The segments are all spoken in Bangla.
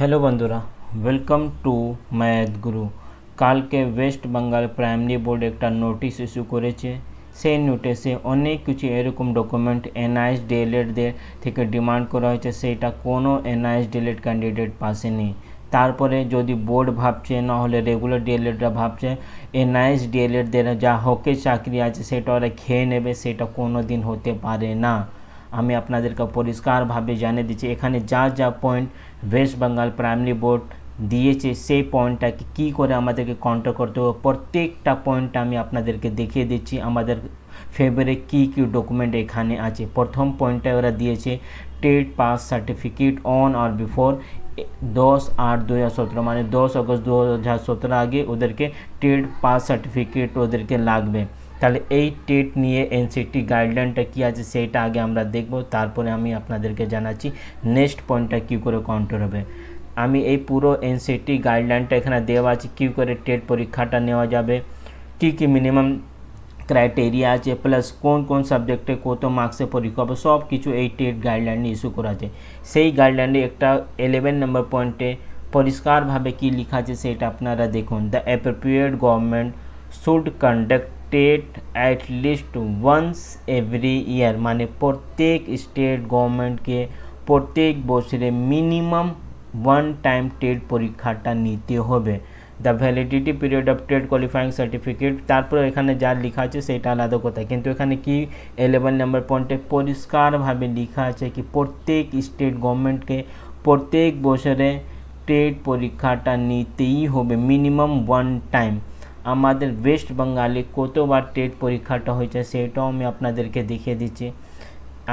হ্যালো বন্ধুরা ওয়েলকাম টু ম্যাথ গুরু কালকে ওয়েস্ট বেঙ্গল প্রাইমারি বোর্ড একটা নোটিশ ইস্যু করেছে। সেই নোটিশে অনেক কিছু এরকম ডকুমেন্ট এনআইএস ডিএলএডদের থেকে ডিমান্ড করা হয়েছে। সেটা কোনো এনআইএস ডিএলএড ক্যান্ডিডেট পাশে নেই তারপরে যদি বোর্ড ভাবছে, না হলে রেগুলার ডিএলএডরা ভাবছে এনআইএস ডিএলএডদের যা হকের চাকরি আছে, সেটা ওরা খেয়ে নেবে, সেটা কোনো দিন হতে পারে না। আমি আপনাদেরকে পরিষ্কারভাবে জানিয়ে দিচ্ছি, এখানে যা যা point West Bengal primary board দিয়েছে, সেই পয়েন্টটাকে কী করে আমাদেরকে কন্ট্রোল করতে হবে, প্রত্যেকটা পয়েন্ট আমি আপনাদেরকে দেখিয়ে দিচ্ছি, আমাদের ফেভারে কী কী ডকুমেন্ট এখানে আছে। প্রথম পয়েন্টটা ওরা দিয়েছে, TET pass certificate on or before দশ আট দু হাজার সতেরো মানে দশ আগস্ট দু হাজার সতেরো আগে ওদেরকে টেট পাস সার্টিফিকেট ওদেরকে লাগবে। তাহলে এই টেট নিয়ে এনসিটি গাইডলাইনটা কী আছে সেইটা আগে আমরা দেখব, তারপরে আমি আপনাদেরকে জানাচ্ছি নেক্সট পয়েন্টটা কী করে কন্ট্রোল হবে। আমি এই পুরো এনসিটি গাইডলাইনটা এখানে দেওয়া আছে, কী করে টেট পরীক্ষাটা নেওয়া যাবে, কী কী মিনিমাম ক্রাইটেরিয়া আছে প্লাস কোন কোন সাবজেক্টে কত মার্কসে পরীক্ষা হবে সব কিছু এই টেট গাইডলাইনে ইস্যু করা আছে। সেই গাইডলাইনে একটা ইলেভেন নম্বর পয়েন্টে পরিষ্কারভাবে কী লেখা আছে সেটা আপনারা দেখুন। The appropriate government should conduct TET at least once every year মানে প্রত্যেক স্টেট গভর্নমেন্টকে প্রত্যেক বছরে মিনিমাম ওয়ান টাইম টেট পরীক্ষাটা নিতে হবে। The validity period of TET qualifying certificate তারপর এখানে যা লেখা আছে সেটা আলাদা কথা। কিন্তু এখানে কি ইলেভেন নাম্বার পয়েন্টে পরিষ্কারভাবে লেখা আছে কি প্রত্যেক স্টেট গভর্নমেন্টকে প্রত্যেক বছরে টেট পরীক্ষাটা নিতেই হবে মিনিমাম ওয়ান টাইম আমাদের ওয়েস্ট বেঙ্গলে কতবার টেট পরীক্ষাটা হয়েছে সেটাও আমি আপনাদেরকে দেখিয়ে দিচ্ছি।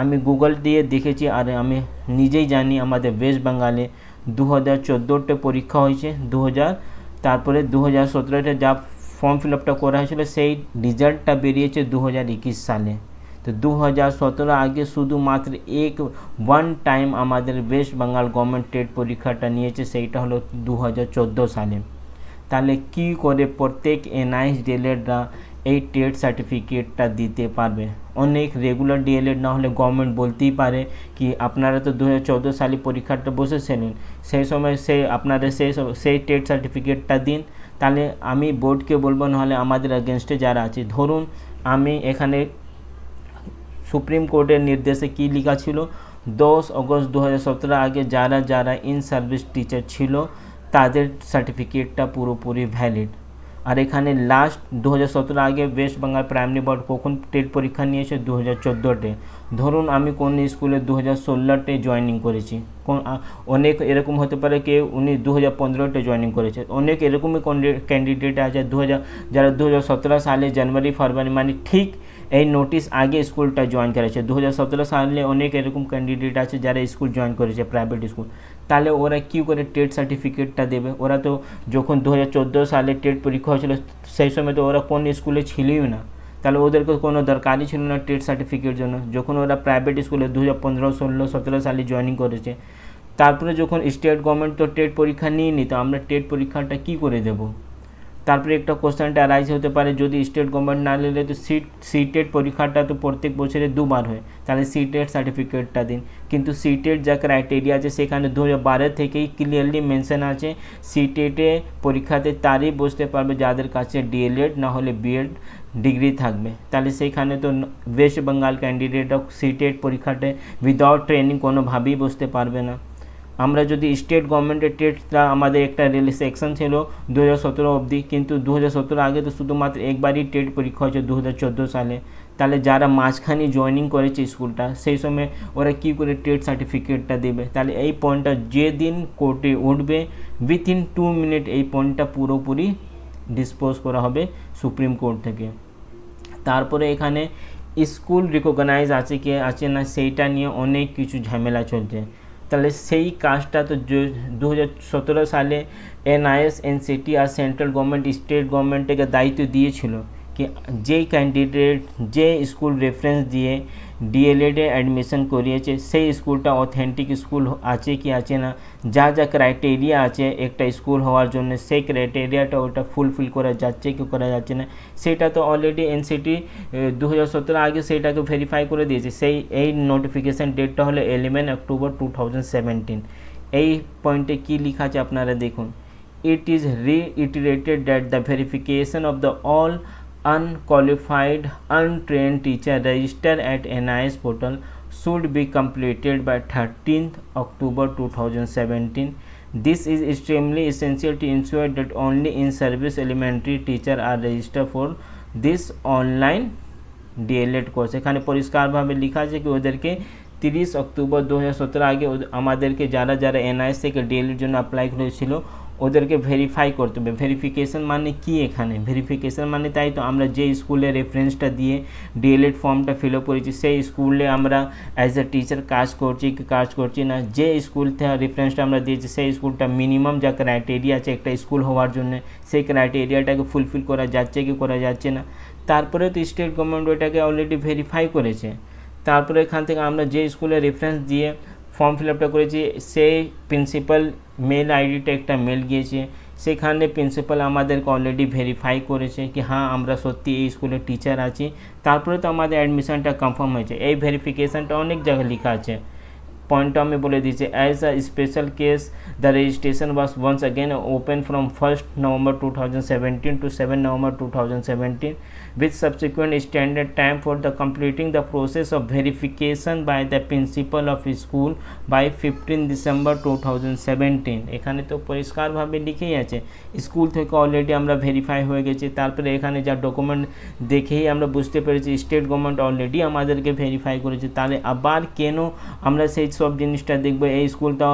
আমি গুগল দিয়ে দেখেছি আর আমি নিজেই জানি আমাদের ওয়েস্ট বেঙ্গলে দু হাজার চোদ্দোতে পরীক্ষা হয়েছে দু হাজার তারপরে দু হাজার সতেরোতে যা ফর্ম ফিল আপটা করা হয়েছিল সেই রেজাল্টটা বেরিয়েছে দু হাজার একুশ সালে। তো দু হাজার সতেরো আগে শুধুমাত্র এক ওয়ান টাইম আমাদের ওয়েস্ট বেঙ্গল গভর্নমেন্ট টেট পরীক্ষাটা নিয়েছে, সেইটা হলো দু হাজার চোদ্দ সালে। তাহলে কী করে প্রত্যেক এনআইএস ডিএলএডরা এই টেট সার্টিফিকেটটা দিতে পারবে? অনেক রেগুলার ডিএলএড না হলে গভর্নমেন্ট বলতেই পারে কি আপনারা তো দু হাজার সালে পরীক্ষাটা বসেছিলেন সেই সময় সেই আপনারা সেই সেই টেট সার্টিফিকেটটা দিন। তাহলে আমি বোর্ডকে বলব নাহলে আমাদের এগেনস্টে যারা আছে, ধরুন আমি এখানে সুপ্রিম কোর্টের নির্দেশে কী লেখা ছিল? দশ আগস্ট দু আগে যারা যারা ইন সার্ভিস টিচার ছিল তাদের সার্টিফিকেটটা পুরোপুরি ভ্যালিড আর এখানে লাস্ট দু হাজার সতেরো আগে ওয়েস্ট বেঙ্গল প্রাইমারি বোর্ড কখন টেট পরীক্ষা নিয়েছে? দু হাজার চোদ্দোতে। ধরুন আমি কোন স্কুলে দু হাজার ষোলোতে জয়েনিং করেছি। কোন অনেক এরকম হতে পারে কি উনি দু হাজার পনেরোতে জয়েনিং করেছে। অনেক এরকমই ক্যান্ডিডেট আছে। দু হাজার যারা দু সতেরো সালে জানুয়ারি, ফেব্রুয়ারি মানে ঠিক এই নোটিশ আগে স্কুলটা জয়েন করেছে। দু সতেরো সালে অনেক এরকম ক্যান্ডিডেট আছে যারা স্কুল জয়েন করেছে প্রাইভেট স্কুল তাহলে ওরা কী করে টেট সার্টিফিকেটটা দেবে? ওরা তো যখন দু হাজার চোদ্দ সালে টেট পরীক্ষা হয়েছিল, সেই সময় তো ওরা কোন স্কুলে ছিলই না। তাহলে ওদেরকে কোনো দরকারই ছিল না টেট সার্টিফিকেট জন্য। যখন ওরা প্রাইভেট স্কুলে দু হাজার পনেরো, ষোলো, সতেরো সালে জয়েনিং করেছে, তারপরে যখন স্টেট গভর্নমেন্ট তো টেট পরীক্ষা নিয়ে নিত আমরা টেট পরীক্ষাটা কী করে দেবো? তারপরে একটা কোশ্চেনটা রাইজ হতে পারে, যদি স্টেট গভর্নমেন্ট না নিলে তো সিট সিটেড পরীক্ষাটা তো প্রত্যেক বছরে দুবার হয়, তাহলে সিটেড সার্টিফিকেটটা দিন। কিন্তু সিটেড যা ক্রাইটেরিয়া আছে, সেখানে দু হাজার বারো থেকেই ক্লিয়ারলি মেনশন আছে সিটেটে পরীক্ষাতে তারই বসতে পারবে যাদের কাছে ডিএলএড না হলে বিএড ডিগ্রি থাকবে। তাহলে সেইখানে তো ওয়েস্ট বেঙ্গল ক্যান্ডিডেটও সিটেড পরীক্ষাতে উইদাউট ট্রেনিং কোনোভাবেই বসতে পারবে না। আমরা যদি স্টেট গভর্নমেন্টের টেটটা আমাদের একটা রেল সেকশন ছিল দু হাজার সতেরো অবধি, কিন্তু দু হাজার সতেরো আগে তো শুধুমাত্র একবারই টেট পরীক্ষা হয়েছে দু হাজার চোদ্দ সালে। তাহলে যারা মাঝখানে জয়েনিং করেছে স্কুলটা, সেই সময় ওরা কী করে টেট সার্টিফিকেটটা দেবে? তাহলে এই পয়েন্টটা যেদিন কোর্টে উঠবে উইথিন টু মিনিট এই পয়েন্টটা পুরোপুরি ডিসপোজ করা হবে সুপ্রিম কোর্ট থেকে। তারপরে এখানে স্কুল রিকগনাইজ আছে কি, আছে না, সেইটা নিয়ে অনেক কিছু ঝামেলা চলছে। তাহলে সেই কাজটা তো দু হাজার সতেরো সালে এনআইএস, এনসিটি আর সেন্ট্রাল গভর্নমেন্ট, স্টেট গভর্নমেন্টকে দায়িত্ব দিয়েছিল। কি যে ক্যান্ডিডেট যে স্কুল রেফারেন্স দিয়ে ডিএলএডে অ্যাডমিশন করিয়েছে সেই স্কুলটা অথেন্টিক স্কুল আছে কি আছে না যা যা ক্রাইটেরিয়া আছে একটা স্কুল হওয়ার জন্য সেই ক্রাইটেরিয়াটা ওটা ফুলফিল করা যাচ্ছে কি করা যাচ্ছে না সেটা তো অলরেডি এনসিটি দু হাজার সতেরো আগে সেইটাকে ভেরিফাই করে দিয়েছে সেই এই নোটিফিকেশান ডেটটা হলো eleven October two thousand seventeen এই পয়েন্টে কি লেখা আছে আপনারা দেখুন it is reiterated that the verification of the all unqualified untrained teacher registered at NIS portal should be completed by 13th October 2017 this is extremely essential to ensure that only in service elementary teacher are registered for this online DElEd course এখানে পরিষ্কারভাবে লেখা আছে কি ওদেরকে তিরিশ অক্টোবর দু হাজার সতেরো আগে আমাদেরকে যারা যারা এনআইএস থেকে ডিএলএর জন্য অ্যাপ্লাই করেছিল ওদেরকে ভেরিফাই করতে হবে। ভেরিফিকেশান মানে কি এখানে? ভেরিফিকেশান মানে তাই তো আমরা যে স্কুলে রেফারেন্সটা দিয়ে ডিএলএড ফর্মটা ফিল আপ করেছি, সেই স্কুলে আমরা অ্যাজ এ টিচার কাজ করছি কি কাজ করছি না। যে স্কুল থেকে রেফারেন্সটা আমরা দিয়েছি, সেই স্কুলটা মিনিমাম যা ক্রাইটেরিয়া আছে একটা স্কুল হওয়ার জন্য, সেই ক্রাইটেরিয়াটাকে ফুলফিল করা যাচ্ছে কি করা যাচ্ছে না। তারপরে তো স্টেট গভর্নমেন্ট ওইটাকে অলরেডি ভেরিফাই করেছে। তারপরে এখান থেকে আমরা যে স্কুলে রেফারেন্স দিয়ে ফর্ম ফিল আপটা করেছি। সেই প্রিন্সিপাল মেল আইডিটা একটা মেল গিয়েছে। সেখানে প্রিন্সিপাল আমাদেরকে অলরেডি ভেরিফাই করেছে কি হ্যাঁ আমরা সত্যি এই স্কুলের টিচার আছি। তারপরে তো আমাদের অ্যাডমিশনটা কনফার্ম হয়েছে। এই ভেরিফিকেশানটা অনেক জায়গায় লেখা আছে। পয়েন্টটা আমি বলে দিচ্ছি as a special case the registration was once again open from first November two thousand seventeen to seven November two thousand seventeen with subsequent standard time for the completing the process of verification by the principal of school by 15 December two thousand seventeen এখানে তো পরিষ্কারভাবে লিখেই আছে স্কুল থেকে অলরেডি আমরা ভেরিফাই হয়ে গেছি, তারপরে এখানে যা ডকুমেন্ট দেখেই আমরা বুঝতে পেরেছি স্টেট গভর্নমেন্ট অলরেডি আমাদেরকে ভেরিফাই করেছে, তাহলে আবার কেন আমরা সেই সব জিনিসটা দেখব। এই স্কুলটা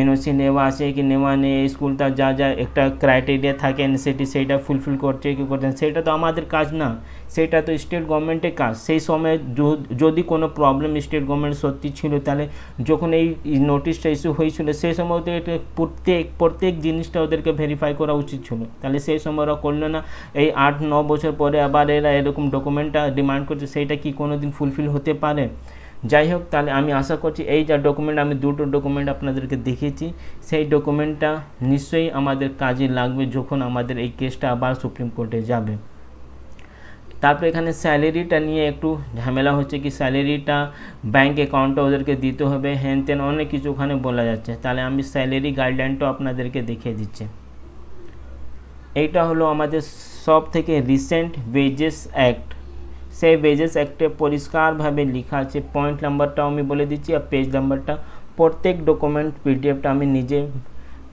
এনওসি নেওয়া আছে কি নেওয়া নেই, এই স্কুলটা যা যা একটা ক্রাইটেরিয়া থাকে এনসিটি সেইটা ফুলফিল করছে কি করছে সেটা তো আমাদের কাজ না। সেটা তো স্টেট গভর্নমেন্টের কাজ। সেই সময় যদি কোনো প্রবলেম স্টেট গভর্নমেন্ট সত্যি ছিল, তাহলে যখন এই নোটিশটা ইস্যু হয়েছিল, সেই সময় ওদের প্রত্যেক প্রত্যেক জিনিসটা ওদেরকে ভেরিফাই করা উচিত ছিল। তাহলে সেই সময় ওরা করল না। এই আট, ন বছর পরে আবার এরা এরকম ডকুমেন্টটা ডিমান্ড করছে সেইটা কি কোনো দিন ফুলফিল হতে পারে? যাই হোক তাহলে আমি আশা করছি এই যা ডকুমেন্ট আমি দুটো ডকুমেন্ট আপনাদেরকে দেখিয়েছি। সেই ডকুমেন্টটা নিশ্চয়ই আমাদের কাজে লাগবে যখন আমাদের এই কেসটা আবার সুপ্রিম কোর্টে যাবে। তারপর এখানে স্যালারিটা নিয়ে একটু ঝামেলা হচ্ছে কি স্যালারিটা ব্যাঙ্ক অ্যাকাউন্টে ওদেরকে দিতে হবে হ্যান তেন অনেক কিছু ওখানে বলা যাচ্ছে। তাহলে আমি স্যালারি গাইডলাইনটাও আপনাদেরকে দেখিয়ে দিচ্ছি। এইটা হলো আমাদের সব থেকে রিসেন্ট ওয়েজেস অ্যাক্ট সেই ওয়েজেস অ্যাক্টে পরিষ্কারভাবে লেখা আছে। পয়েন্ট নাম্বারটাও আমি বলে দিচ্ছি আর পেজ নাম্বারটা প্রত্যেক ডকুমেন্ট পিডিএফটা আমি নিজে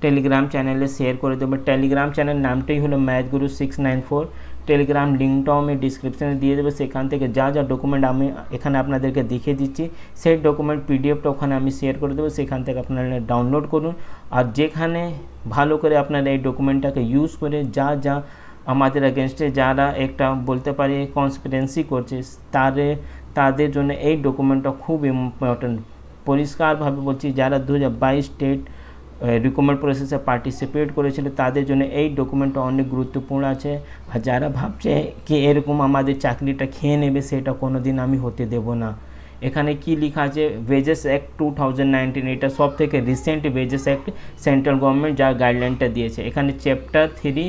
টেলিগ্রাম চ্যানেলে শেয়ার করে দেবো। টেলিগ্রাম চ্যানেল নামটাই হলো math Guru six nine four. Telegram লিঙ্কটাও আমি ডিসক্রিপশানে দিয়ে দেবো। সেখান থেকে যা যা ডকুমেন্ট আমি এখানে আপনাদেরকে দেখিয়ে দিচ্ছি, সেই ডকুমেন্ট পিডিএফটা ওখানে আমি শেয়ার করে দেবো। সেখান থেকে আপনারা ডাউনলোড করুন। আর যেখানে ভালো করে আপনারা এই ডকুমেন্টটাকে ইউজ করে যা যা আমাদের এগেনস্টে যারা একটা বলতে পারি কনসপিরেন্সি করছে তাদের তাদের জন্য এই ডকুমেন্টটা খুব ইম্পর্ট্যান্ট পরিষ্কারভাবে বলছি, যারা দু হাজার বাইশ স্টেট রিকমেন্ড প্রসেসে পার্টিসিপেট করেছিল, তাদের জন্য এই ডকুমেন্টটা অনেক গুরুত্বপূর্ণ আছে। আর যারা ভাবছে কি এরকম আমাদের চাকরিটা খেয়ে নেবে, সেটা কোনো দিন আমি হতে দেব না। এখানে কি লেখা আছে? Wages act two thousand nineteen এটা সব থেকে recent wages act central government যা গাইডলাইনটা দিয়েছে। এখানে chapter three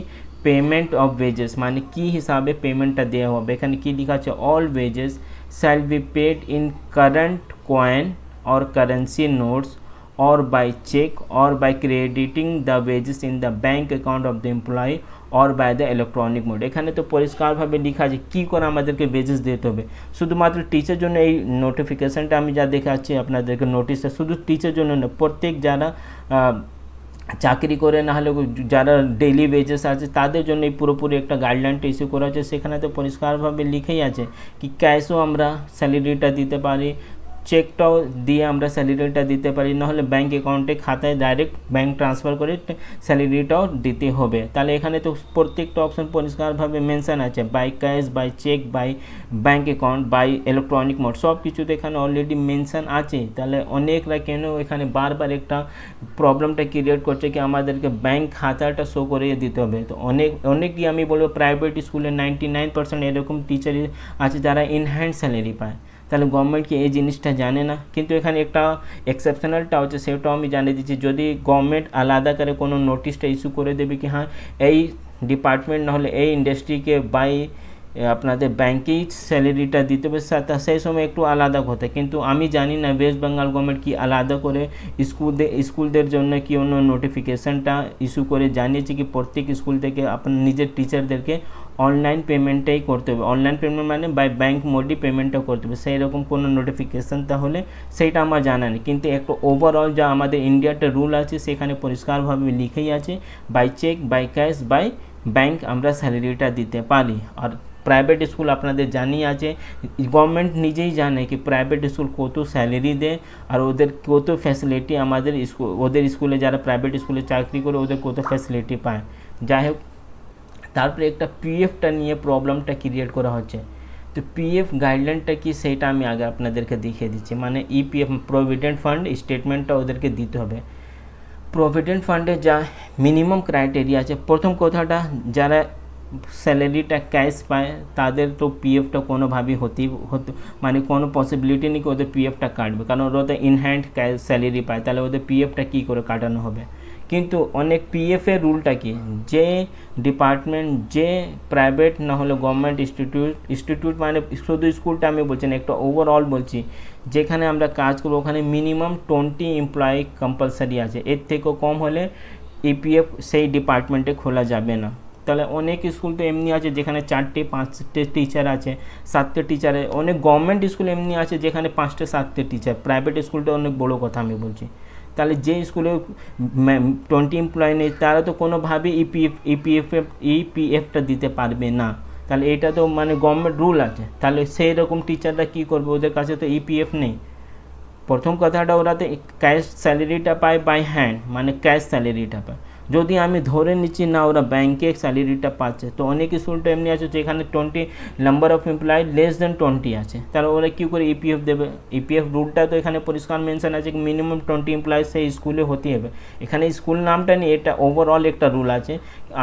payment of wages মানে কি হিসাবে পেমেন্টটা দেওয়া হবে? এখানে কি লেখা আছে? All wages shall be paid in current coin or currency notes or by check or by crediting the wages in the bank account of the employee or by the electronic mode. এখানে তো পরিষ্কারভাবে লেখা আছে, কী করে আমাদেরকে বেজেস দিতে হবে? শুধুমাত্র টিচার জন্য এই নোটিফিকেশানটা আমি যা দেখাচ্ছি, আপনাদেরকে নোটিশটা শুধু টিচার জন্য না, প্রত্যেক যারা চাকরি করে, না হলে যারা ডেইলি বেজেস আছে, তাদের জন্য এই পুরোপুরি একটা গাইডলাইন ইস্যু করা হচ্ছে। সেখানে তো পরিষ্কারভাবে লিখেই আছে কি ক্যাশও আমরা স্যালারিটা দিতে পারি চেকটাও দিয়ে আমরা স্যালারিটা দিতে পারি। নাহলে ব্যাঙ্ক অ্যাকাউন্টে খাতায় ডাইরেক্ট ব্যাঙ্ক ট্রান্সফার করে স্যালারিটাও দিতে হবে। তাহলে এখানে তো প্রত্যেকটা অপশন পরিষ্কারভাবে মেনশান আছে। By cash by cheque by bank account by electronic mode সব কিছুতে এখানে অলরেডি মেনশান আছে। তাহলে অনেকরা কেন এখানে বারবার একটা প্রবলেমটা ক্রিয়েট করছে কি আমাদেরকে ব্যাঙ্ক খাতাটা শো করিয়ে দিতে হবে? তো অনেক, অনেকই আমি বলব প্রাইভেট স্কুলে নাইনটি নাইন পার্সেন্ট এরকম টিচার আছে যারা ইন হ্যান্ড স্যালারি পায়। তাহলে গভর্নমেন্ট কি এই জিনিসটা জানে না? কিন্তু এখানে একটা এক্সেপশনালটা হচ্ছে সেটাও আমি জানিয়ে দিচ্ছি। যদি গভর্নমেন্ট আলাদা করে কোনো নোটিশটা ইস্যু করে দেবে কি হ্যাঁ এই ডিপার্টমেন্ট নাহলে এই ইন্ডাস্ট্রিকে বাই আপনাদের ব্যাংকেই স্যালারিটা দিতে হবে সেই সময় একটু আলাদা হতে কিন্তু আমি জানি না ওয়েস্ট বেঙ্গল গভর্নমেন্ট কি আলাদা করে স্কুলদের স্কুলদের জন্য কি অন্য নোটিফিকেশনটা ইস্যু করে জানিয়েছে কি প্রত্যেক স্কুল থেকে আপনার নিজের টিচারদেরকে অনলাইন পেমেন্টটাই করতে হবে। অনলাইন পেমেন্ট মানে বাই ব্যাংক মোডই পেমেন্টটা করতে হবে। সেই রকম কোনো নোটিফিকেশান তাহলে সেইটা আমার জানা নেই। কিন্তু একটা ওভারঅল যা আমাদের ইন্ডিয়াতে রুল আছে, সেখানে পরিষ্কারভাবে লিখেই আছে by cheque by cash by bank আমরা স্যালারিটা দিতে পারি। আর প্রাইভেট স্কুল আপনাদের জানিয়ে আছে গভর্নমেন্ট নিজেই জানে কি প্রাইভেট স্কুল কত স্যালারি দেয়, আর ওদের কত ফ্যাসিলিটি আমাদের স্কুল ওদের স্কুলে যারা প্রাইভেট স্কুলে চাকরি করে, ওদের কত ফ্যাসিলিটি পায়। যাই হোক তারপরে একটা পিএফটা নিয়ে প্রবলেমটা ক্রিয়েট করা হচ্ছে। তো পিএফ গাইডলাইনটা কি সেটা আমি আগে আপনাদেরকে দেখিয়ে দিচ্ছি। মানে ইপিএফ প্রভিডেন্ট ফান্ড স্টেটমেন্টটা ওদেরকে দিতে হবে। প্রভিডেন্ট ফান্ডে যা মিনিমাম ক্রাইটেরিয়া আছে, প্রথম কথাটা, যারা স্যালারিটা ক্যাশ পায়, তাদের তো পিএফটা কোনোভাবেই হতেই হতে মানে কোনো পসিবিলিটি নেই কি ওদের পিএফটা কাটবে। কারণ ওরা তো ইনহ্যান্ড ক্যাশ স্যালারি পায়। তাহলে ওদের পিএফটা কী করে কাটানো হবে? কিন্তু অনেক পিএফের রুলটা কি? যে ডিপার্টমেন্ট যে প্রাইভেট না হলে গভর্নমেন্ট ইনস্টিটিউট ইনস্টিটিউট মানে শুধু স্কুলটা আমি বলছি না, একটা ওভারঅল বলছি। যেখানে আমরা কাজ করব, ওখানে মিনিমাম টোয়েন্টি এমপ্লয়ি কম্পালসারি আছে। এর থেকেও কম হলে ইপিএফ সেই ডিপার্টমেন্টে খোলা যাবে না। তাহলে অনেক স্কুল তো এমনি আছে যেখানে চারটে, পাঁচটে টিচার আছে, সাতটে টিচারে অনেক গভর্নমেন্ট স্কুল এমনি আছে যেখানে পাঁচটে, সাতটে টিচার প্রাইভেট স্কুলটা অনেক বড় কথা আমি বলছি। তাহলে যে স্কুলে টোয়েন্টি এমপ্লয় নেই, তারা তো কোনোভাবেই ইপিএফ ইপিএফ ইপিএফটা দিতে পারবে না। তাহলে এটা তো মানে গভর্নমেন্ট রুল আছে। তাহলে সেই রকম টিচাররা কী করবে? ওদের কাছে তো ইপিএফ নেই। প্রথম কথাটা ওরা তো ক্যাশ স্যালারিটা পায় বাই হ্যান্ড মানে ক্যাশ স্যালারিটা পায়। যদি আমি ধরে নিচ্ছি না ওরা ব্যাংকে স্যালারিটা পাচ্ছে, তো অনেক স্কুলটা এমনি আছে যেখানে twenty number of employ less than twenty আছে। তাহলে ওরা কী করে ইপিএফ দেবে? ইপিএফ রুলটা তো এখানে পরিষ্কার মেনশন আছে মিনিমাম টোয়েন্টি এমপ্লয় সেই স্কুলে হতে হবে। এখানে স্কুল নামটা নেই এটা ওভারঅল একটা রুল আছে,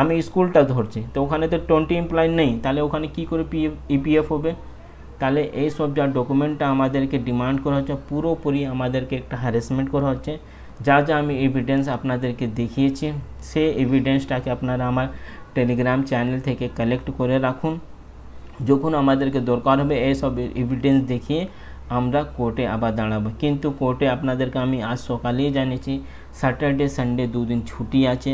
আমি স্কুলটা ধরছি, তো ওখানে তো টোয়েন্টি এমপ্লয় নেই, তাহলে ওখানে কী করে পিএফ ইপিএফ হবে? তাহলে এই সব যা ডকুমেন্টটা আমাদেরকে ডিমান্ড করা হচ্ছে, পুরোপুরি আমাদেরকে একটা হ্যারাসমেন্ট করা হচ্ছে। যা যা আমি এভিডেন্স আপনাদেরকে দেখিয়েছি, সেই এভিডেন্সটাকে আপনারা আমার টেলিগ্রাম চ্যানেল থেকে কালেক্ট করে রাখুন। যখন আমাদেরকে দরকার হবে এইসব এভিডেন্স দেখিয়ে আমরা কোর্টে আবার দাঁড়াবো। কিন্তু কোর্টে আপনাদেরকে আমি আজ সকালেই জানিয়েছি স্যাটারডে সানডে দুদিন ছুটি আছে।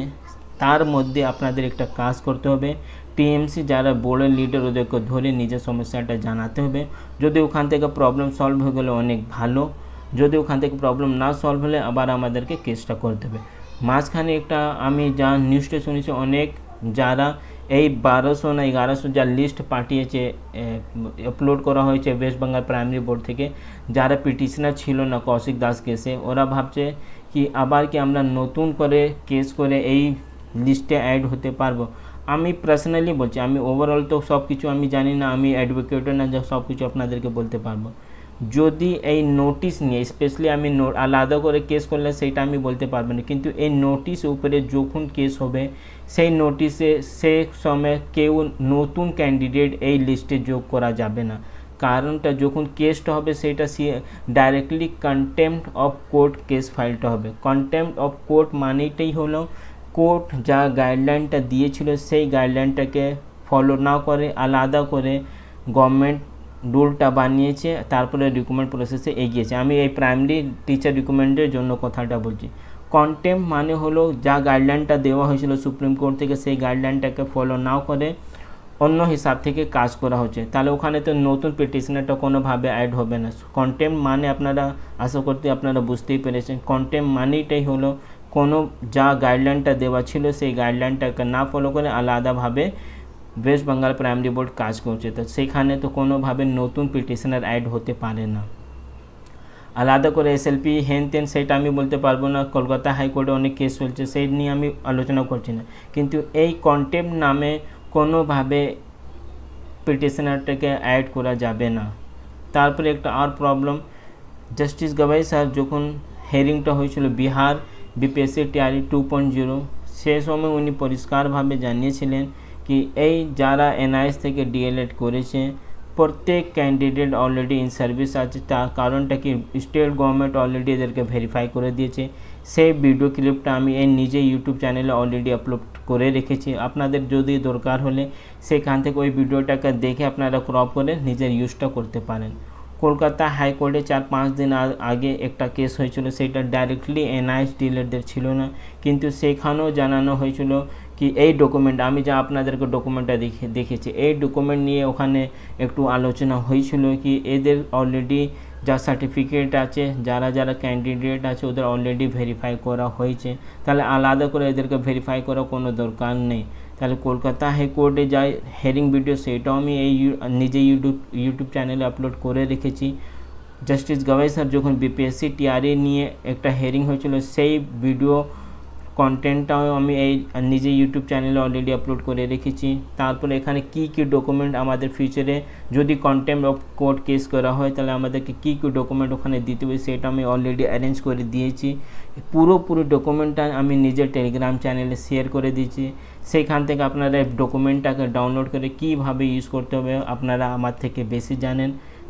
তার মধ্যে আপনাদের একটা কাজ করতে হবে। টিএমসি যারা বোর্ডের লিডার ওদেরকে ধরে নিজের সমস্যাটা জানাতে হবে। যদি ওখান থেকে প্রবলেম সলভ হয়ে গেলে অনেক ভালো। যদি ওখান থেকে প্রবলেম না সলভ হলে আবার আমাদেরকে কেসটা করতে হবে। মাঝখানে একটা আমি যা নিউজটা শুনেছি, অনেক যারা এই বারোশো না এগারোশো যা লিস্ট পাঠিয়েছে আপলোড করা হয়েছে ওয়েস্ট বেঙ্গল প্রাইমারি বোর্ড থেকে, যারা পিটিশনার ছিল না কৌশিক দাস কেসে ওরা ভাবছে কি আবার কি আমরা নতুন করে কেস করে এই লিস্টে অ্যাড হতে পারব? আমি পার্সোনালি বলছি, আমি ওভারঅল তো সব কিছু আমি জানি না, আমি অ্যাডভোকেটও না, যা সব কিছু আপনাদেরকে বলতে পারব। যদি এই নোটিশ নিয়ে স্পেশালি আমি আলাদা করে কেস করলে সেইটা আমি বলতে পারব না। কিন্তু এই নোটিশ উপরে যখন কেস হবে, সেই নোটিশে সে সময় কেউ নতুন ক্যান্ডিডেট এই লিস্টে যোগ করা যাবে না। কারণটা যখন কেসটা হবে, সেটা directly contempt of court case ফাইলটা হবে। কন্টেম্পট অফ কোর্ট মানেটাই হলো কোর্ট যা গাইডলাইনটা দিয়েছিল, সেই গাইডলাইনটাকে ফলো না করে, আলাদা করে গভর্নমেন্ট রুলটা বানিয়েছে, তারপরে রিকমেন্ড প্রসেসে এগিয়েছে। আমি এই প্রাইমারি টিচার রিকমেন্ডের জন্য কথাটা বলছি। কন্টেম্প মানে হলো, যা গাইডলাইনটা দেওয়া হয়েছিল সুপ্রিম কোর্ট থেকে, সেই গাইডলাইনটাকে ফলো না করে অন্য হিসাব থেকে কাজ করা হচ্ছে। তাহলে ওখানে তো নতুন পিটিশনারটা কোনোভাবে অ্যাড হবে না। কন্টেম্প মানে আপনারা, আশা করতে আপনারা বুঝতেই পেরেছেন কন্টেম্প মানেটাই হলো, কোনো যা গাইডলাইনটা দেওয়া ছিল, সেই গাইডলাইনটাকে না ফলো করে আলাদাভাবে ওয়েস্ট বেঙ্গল প্রাইমারি বোর্ড কাজ করছে তো সেখানে তো কোনোভাবে নতুন পিটিশনার অ্যাড হতে পারে না আলাদা করে এস এসএলপি হেন তেন সেটা আমি বলতে পারব না কলকাতা হাইকোর্টে অনেক কেস চলছে সেই নিয়ে আমি আলোচনা করছি না কিন্তু এই কন্টেম্প নামে কোনোভাবে পিটিশনারটাকে অ্যাড করা যাবে না তারপরে একটা আর প্রবলেম জাস্টিস গাভাই স্যার যখন হেয়ারিংটা হয়েছিল Bihar BPSC TRE two point zero সে সময় উনি পরিষ্কারভাবে জানিয়েছিলেন কি এই যারা এনআইএস থেকে ডিএলএড করেছে, প্রত্যেক ক্যান্ডিডেট অলরেডি ইন সার্ভিস আছে। তার কারণটা কি? স্টেট গভর্নমেন্ট অলরেডি এদেরকে ভেরিফাই করে দিয়েছে। সেই ভিডিও ক্লিপটা আমি এই নিজে ইউটিউব চ্যানেলে অলরেডি আপলোড করে রেখেছি। আপনাদের যদি দরকার হলে সেখান থেকে ওই ভিডিওটাকে দেখে আপনারা ক্রপ করে নিজের ইউজটা করতে পারেন। কলকাতা হাইকোর্টে চার পাঁচ দিন আগে একটা কেস হয়েছিল। সেটা ডাইরেক্টলি এনআইএস ডিলেটদের ছিল না। কিন্তু সেখানেও জানানো হয়েছিল কি এই ডকুমেন্ট আমি যা আপনাদেরকে ডকুমেন্টটা দেখে, দেখেছি, এই ডকুমেন্ট নিয়ে ওখানে একটু আলোচনা হয়েছিল কি এদের অলরেডি যা সার্টিফিকেট আছে, যারা যারা ক্যান্ডিডেট আছে, ওদের অলরেডি ভেরিফাই করা হয়েছে। তাহলে আলাদা করে এদেরকে ভেরিফাই করার কোনো দরকার নেই। তাহলে কলকাতা হাইকোর্টে যা হেয়ারিং ভিডিও সেটাও আমি এই নিজে ইউটিউব ইউটিউব চ্যানেলে আপলোড করে রেখেছি। জাস্টিস গাভাই স্যার যখন বিপিএসসি টিআরএ নিয়ে একটা হেয়ারিং হয়েছিল, সেই ভিডিও কন্টেন্টটাও আমি এই নিজে ইউটিউব চ্যানেলে অলরেডি আপলোড করে রেখেছি। তারপরে এখানে কি কি ডকুমেন্ট আমাদের ফিউচারে যদি কন্টেম্প অফ কোর্ট কেস করা হয়, তাহলে আমাদেরকে কী কী ডকুমেন্ট ওখানে দিতে হবে সেটা আমি অলরেডি অ্যারেঞ্জ করে দিয়েছি। পুরোপুরি ডকুমেন্টটা আমি নিজের টেলিগ্রাম চ্যানেলে শেয়ার করে দিয়েছি। সেখান থেকে আপনারা ডকুমেন্টটাকে ডাউনলোড করে কীভাবে ইউজ করতে হবে আপনারা আমার থেকে বেশি জানেন।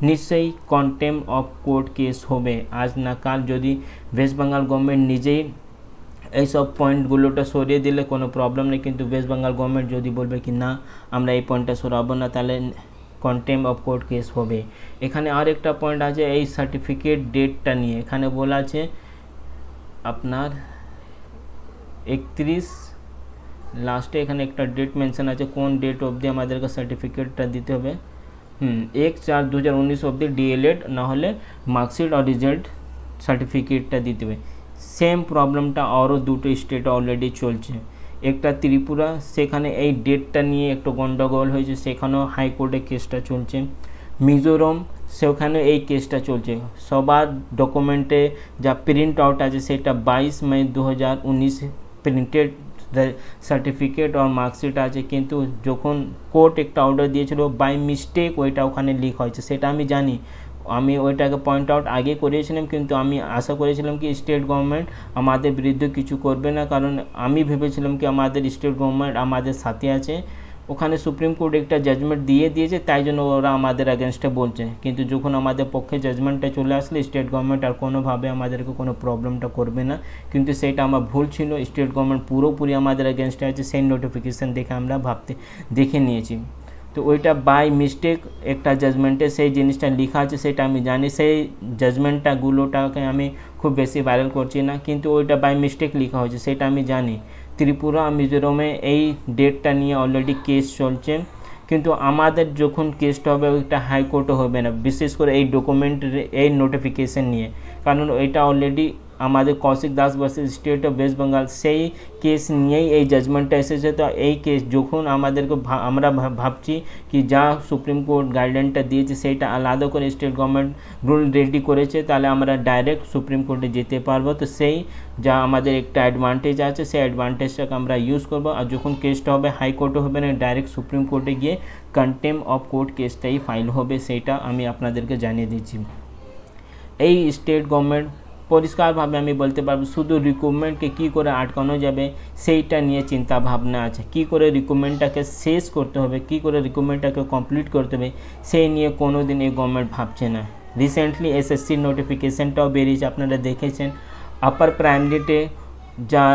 নিশ্চয়ই কন্টেম অফ কোর্ট কেস হবে। আজ না কাল যদি ওয়েস্ট বেঙ্গল গভর্নমেন্ট নিজেই এইসব পয়েন্টগুলোটা সরিয়ে দিলে কোনো প্রবলেম নেই। কিন্তু ওয়েস্ট বেঙ্গল গভর্নমেন্ট যদি বলবে কি, না, আমরা এই পয়েন্টটা সরাবো না, তাহলে কন্টেম অফ কোর্ট কেস হবে। এখানে আর একটা পয়েন্ট আছে, এই সার্টিফিকেট ডেটটা নিয়ে। এখানে বলা আছে, আপনার একত্রিশ লাস্টে এখানে একটা ডেট মেনশন আছে, কোন ডেট অবধি আমাদেরকে সার্টিফিকেটটা দিতে হবে। হুম, এক চার দু হাজার উনিশ অবধি ডিএলএড না হলে মার্কশিট আর রেজাল্ট সার্টিফিকেটটা দিতে হবে। সেম প্রবলেমটা আরও দুটো স্টেট অলরেডি চলছে। একটা ত্রিপুরা, সেখানে এই ডেটটা নিয়ে একটু গন্ডগোল হয়েছে, সেখানেও হাইকোর্টে কেসটা চলছে। মিজোরাম সেখানে এই কেসটা চলছে। সবার ডকুমেন্টে যা প্রিন্ট আউট আছে, সেটা বাইশ মে দু হাজার উনিশে প্রিন্টেড সার্টিফিকেট আর মার্কশিট আছে। কিন্তু যখন কোর্ট একটা অর্ডার দিয়েছিল বাই মিস্টেক ওইটা ওখানে লিক হয়েছে, সেটা আমি জানি। আমি ওইটাকে পয়েন্ট আউট আগে করেছিলাম, কিন্তু আমি আশা করেছিলাম কি স্টেট গভর্নমেন্ট আমাদের বিরুদ্ধে কিছু করবে না। কারণ আমি ভেবেছিলাম কি আমাদের স্টেট গভর্নমেন্ট আমাদের সাথে আছে। ওখানে সুপ্রিম কোর্ট একটা জাজমেন্ট দিয়ে দিয়েছে, তাই জন্য ওরা আমাদের অ্যাগেনস্টে বলছে। কিন্তু যখন আমাদের পক্ষে জাজমেন্টটা চলে আসলে স্টেট গভর্নমেন্ট আর কোনোভাবে আমাদেরকে কোনো প্রবলেমটা করবে না। কিন্তু সেটা আমার ভুল ছিল স্টেট গভর্নমেন্ট পুরোপুরি আমাদের অ্যাগেনস্টে আছে, সেই নোটিফিকেশান দেখে আমরা ভাবতে, দেখে নিয়েছি। তো ওইটা বাই মিস্টেক একটা জাজমেন্টে সেই জিনিসটা লেখা আছে, সেটা আমি জানি। সেই জাজমেন্টটাগুলোটাকে আমি খুব বেশি ভাইরাল করছি না, কিন্তু ওইটা বাই মিস্টেক লেখা হয়েছে, সেটা আমি জানি। ত্রিপুরা মিজোরামে এই ডেটটা নিয়ে অলরেডি কেস চলছে, কিন্তু আমাদের যখন কেসটা হবে, ওইটা হাইকোর্টে হবে না, বিশেষ করে এই ডকুমেন্ট এই নোটিফিকেশন নিয়ে। কারণ এটা অলরেডি আমাদের Koushik Das versus state of West Bengal সেই কেস নিয়েই এই জাজমেন্টটা এসেছে। তো এই কেস যখন আমাদেরকে আমরা ভাবছি কি যা সুপ্রিম কোর্ট গাইডলাইনটা দিয়েছে সেইটা আলাদা করে স্টেট গভর্নমেন্ট রুল রেডি করেছে, তাহলে আমরা ডাইরেক্ট সুপ্রিম কোর্টে যেতে পারব। তো সেই যা আমাদের একটা অ্যাডভান্টেজ আছে, সেই অ্যাডভান্টেজটাকে আমরা ইউজ করব। আর যখন কেসটা হবে হাইকোর্টে হবে না ডাইরেক্ট সুপ্রিম কোর্টে গিয়ে কন্টেম অফ কোর্ট কেসটাই ফাইল হবে সেইটা আমি আপনাদেরকে জানিয়ে দিচ্ছি। এই স্টেট গভর্নমেন্ট পরিষ্কারভাবে আমি বলতে পারব, শুধু রিক্রুটমেন্টকে কী করে আটকানো যাবে, সেইটা নিয়ে চিন্তা ভাবনা আছে। কি করে রিক্রুটমেন্টটাকে শেষ করতে হবে, কি করে রিক্রুটমেন্টটাকে কমপ্লিট করতে হবে, সেই নিয়ে কোনো দিন এই গভর্নমেন্ট ভাবছে না। রিসেন্টলি এসএসসির নোটিফিকেশানটাও বেরিয়েছে, আপনারা দেখেছেন। আপার প্রাইমারিতে যা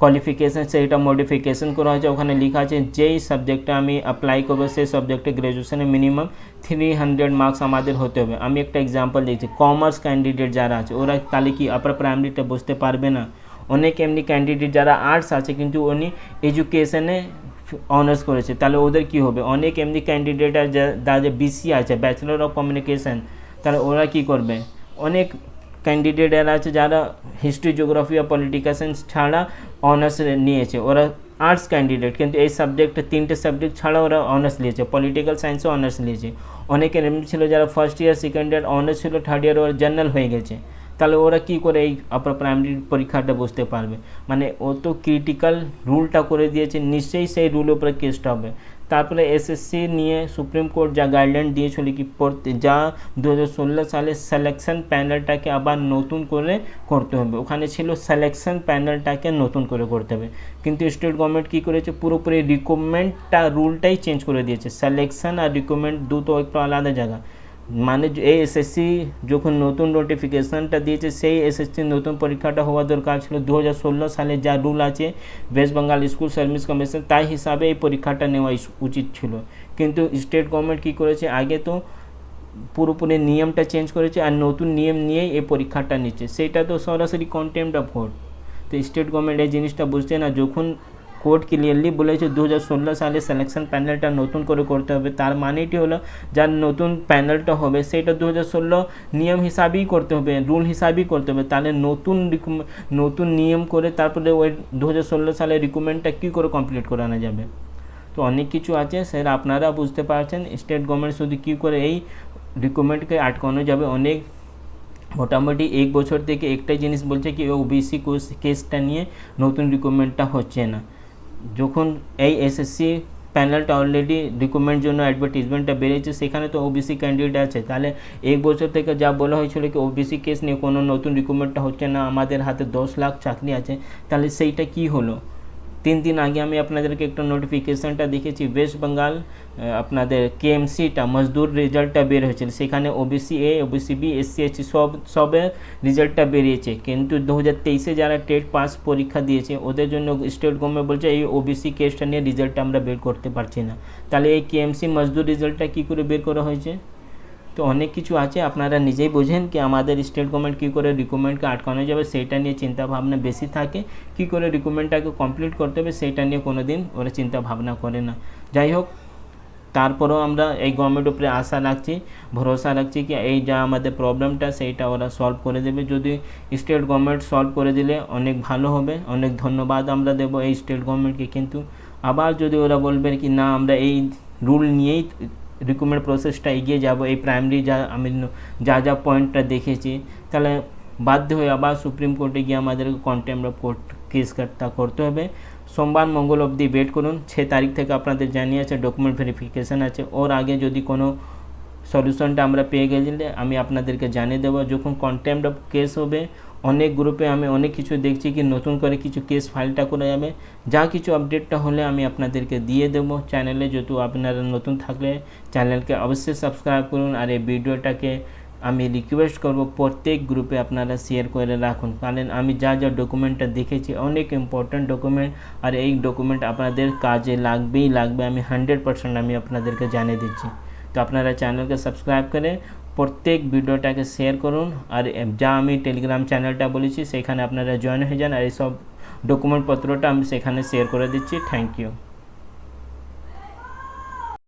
কোয়ালিফিকেশান সেইটা মডিফিকেশন করা হয়েছে। ওখানে লেখা আছে, যেই সাবজেক্টে আমি অ্যাপ্লাই করব, সেই সাবজেক্টে গ্র্যাজুয়েশনে মিনিমাম থ্রি হান্ড্রেড মার্কস আমাদের হতে হবে। আমি একটা এক্সাম্পল দিচ্ছি কমার্স ক্যান্ডিডেট যারা আছে, ওরা তাহলে কি আপার প্রাইমারিতে বসতে পারবে না? অনেক এমনি ক্যান্ডিডেট যারা আর্টস আছে, কিন্তু উনি এডুকেশনে অনার্স করেছে। তাহলে ওদের কি হবে? অনেক এমনি ক্যান্ডিডেট আছে যাদের বিসি আছে ব্যাচেলর অফ কমিউনিকেশন তাহলে ওরা কি করবে? অনেক ক্যান্ডিডেট এরা আছে যারা হিস্ট্রি জিওগ্রাফি আর পলিটিক্যাল সায়েন্স ছাড়া অনার্স নিয়েছে। ওরা আর্টস ক্যান্ডিডেট কিন্তু এই সাবজেক্টে তিনটে সাবজেক্ট ছাড়া ওরা অনার্স নিয়েছে। পলিটিক্যাল সায়েন্সও অনার্স নিয়েছে। অনেকের এমনি ছিল যারা first year second year honours ছিল থার্ড ইয়ার ওরা জার্নাল হয়ে গেছে। তাহলে ওরা কি করে এই আপার প্রাইমারি পরীক্ষাটা বসতে পারবে? মানে ও তো ক্রিটিক্যাল রুলটা করে দিয়েছে, নিশ্চয়ই সেই রুলের উপরে কেসটা হবে। তারপরে এসএসসি নিয়ে সুপ্রিম কোর্ট যা গাইডলাইন দিয়েছিল কি পড়তে, যা দু হাজার ষোলো সালে সিলেকশন প্যানেলটাকে আবার নতুন করে করতে হবে। ওখানে ছিল সিলেকশন প্যানেলটাকে নতুন করে করতে হবে। কিন্তু স্টেট গভর্নমেন্ট কী করেছে? পুরোপুরি রিকোয়ারমেন্টটা রুলটাই চেঞ্জ করে দিয়েছে। সিলেকশন আর রিকোয়ারমেন্ট দুটো একটু আলাদা জায়গা। মানে এই এসএসসি যখন নতুন নোটিফিকেশানটা দিয়েছে, সেই এসএসসি নতুন পরীক্ষাটা হওয়া দরকার ছিল দু হাজার ষোলো সালে যা রুল আছে West Bengal school service commission তাই হিসাবে এই পরীক্ষাটা নেওয়া উচিত ছিল। কিন্তু স্টেট গভর্নমেন্ট কী করেছে? আগে তো পুরোপুরি নিয়মটা চেঞ্জ করেছে আর নতুন নিয়ম নিয়েই এই পরীক্ষাটা নিচ্ছে। সেটা তো সরাসরি কন্টেম্প অফ কোর্ট তো স্টেট গভর্নমেন্ট এই জিনিসটা বুঝছে না। যখন কোর্ট ক্লিয়ারলি বলেছে দু হাজার ষোলো সালে সিলেকশন প্যানেলটা নতুন করে করতে হবে। তার মানেটি হলো যার নতুন প্যানেলটা হবে, সেটা দু হাজার ষোলো নিয়ম হিসাবেই করতে হবে রুল হিসাবেই করতে হবে। তাহলে নতুন নতুন নিয়ম করে তারপরে ওই দু হাজার ষোলো সালে রিকমেন্ডটা কী করে কমপ্লিট করানো যাবে? তো অনেক কিছু আছে, স্যার আপনারা বুঝতে পারছেন স্টেট গভর্নমেন্ট শুধু কী করে এই রিকমেন্ডকে আটকানো যাবে? অনেক মোটামুটি এক বছর থেকে একটাই জিনিস বলছে কি, ওবিসি কেসটা নিয়ে নতুন রিকমেন্ডটা হচ্ছে না। যখন এই এসএসসি প্যানেলটা অলরেডি রিক্রুটমেন্ট জন্য অ্যাডভার্টিজমেন্টটা বেরিয়েছে সেখানে তো ওবিসি ক্যান্ডিডেট আছে। তাহলে এক বছর থেকে যা বলা হয়েছিল কি ওবিসি কেস নিয়ে কোনো নতুন রিক্রুটমেন্টটা হচ্ছে না, আমাদের হাতে দশ লাখ চাকরি আছে, তাহলে সেইটা কি হলো? তিন দিন আগে আমি আপনাদেরকে একটা নোটিফিকেশানটা দেখেছি ওয়েস্ট বেঙ্গল আপনাদের কেএমসিটা মজদুর রেজাল্টটা বের হয়েছিল। সেখানে OBC A OBC B SC SC সব সবের রেজাল্টটা বেরিয়েছে। কিন্তু দু হাজার তেইশে যারা টেট পাস পরীক্ষা দিয়েছে, ওদের জন্য স্টেট গভর্নমেন্ট বলছে, এই ওবিসি কেসটা নিয়ে রেজাল্টটা আমরা বের করতে পারছি না। তাহলে এই কেএমসি মজদুর রেজাল্টটা কী করে বের করা হয়েছে? তো অনেক কিছু আছে, আপনারা নিজেই বোঝেন কি আমাদের স্টেট গভর্নমেন্ট কী করে রিকমেন্ডকে আটকানো যাবে সেইটা নিয়ে চিন্তা ভাবনা বেশি থাকে। কী করে রিকমেন্ডটাকে কমপ্লিট করতে হবে সেইটা নিয়ে কোনো দিন ওরা চিন্তা ভাবনা করে না। যাই হোক, তারপরেও আমরা এই গভর্নমেন্ট উপরে আশা রাখছি, ভরসা রাখছি কি এই যা আমাদের প্রবলেমটা সেইটা ওরা সলভ করে দেবে। যদি স্টেট গভর্নমেন্ট সলভ করে দিলে অনেক ভালো হবে। অনেক ধন্যবাদ আমরা দেবো এই স্টেট গভর্নমেন্টকে কিন্তু আবার যদি ওরা বলবে কি না, আমরা এই রুল নিয়েই রিক্রুটমেন্ট প্রসেসটা এগিয়ে যাব, এই প্রাইমারি যা আমি যা যা পয়েন্টটা দেখেছি, তাহলে বাধ্য হয়ে আবার সুপ্রিম কোর্টে গিয়ে আমাদেরকে কন্টেম্প অফ কোর্ট কেস তা করতে হবে। সোমবার মঙ্গল অবধি ওয়েট করুন ছ তারিখ থেকে আপনাদের জানিয়ে আছে ডকুমেন্ট ভেরিফিকেশান আছে। ওর আগে যদি কোনো সলিউশনটা আমরা পেয়ে গেলে আমি আপনাদেরকে জানিয়ে দেবো। যখন কন্টেম্প অফ কেস হবে অনেক গ্রুপে আমি অনেক কিছু দেখছি কি নতুন করে কিছু কেস ফাইলটা করা যাবে যা কিছু আপডেটটা হলে আমি আপনাদেরকে দিয়ে দেবো চ্যানেলে যেহেতু আপনারা নতুন থাকলে চ্যানেলকে অবশ্যই সাবস্ক্রাইব করুন আর এই ভিডিওটাকে আমি রিকোয়েস্ট করব প্রত্যেক গ্রুপে আপনারা শেয়ার করে রাখুন। কারণ আমি যা যা ডকুমেন্টটা দেখেছি, অনেক ইম্পর্ট্যান্ট ডকুমেন্ট আর এই ডকুমেন্ট আপনাদের কাজে লাগবেই লাগবে, আমি হান্ড্রেড পার্সেন্ট আমি আপনাদেরকে জানিয়ে দিচ্ছি। তো আপনারা চ্যানেলকে সাবস্ক্রাইব করে প্রত্যেক ভিডিওটাকে শেয়ার করুন আর যা আমি টেলিগ্রাম চ্যানেলটা বলেছি, সেখানে আপনারা জয়েন হয়ে যান আর এইসব ডকুমেন্টপত্রটা আমি সেখানে শেয়ার করে দিচ্ছি। Thank you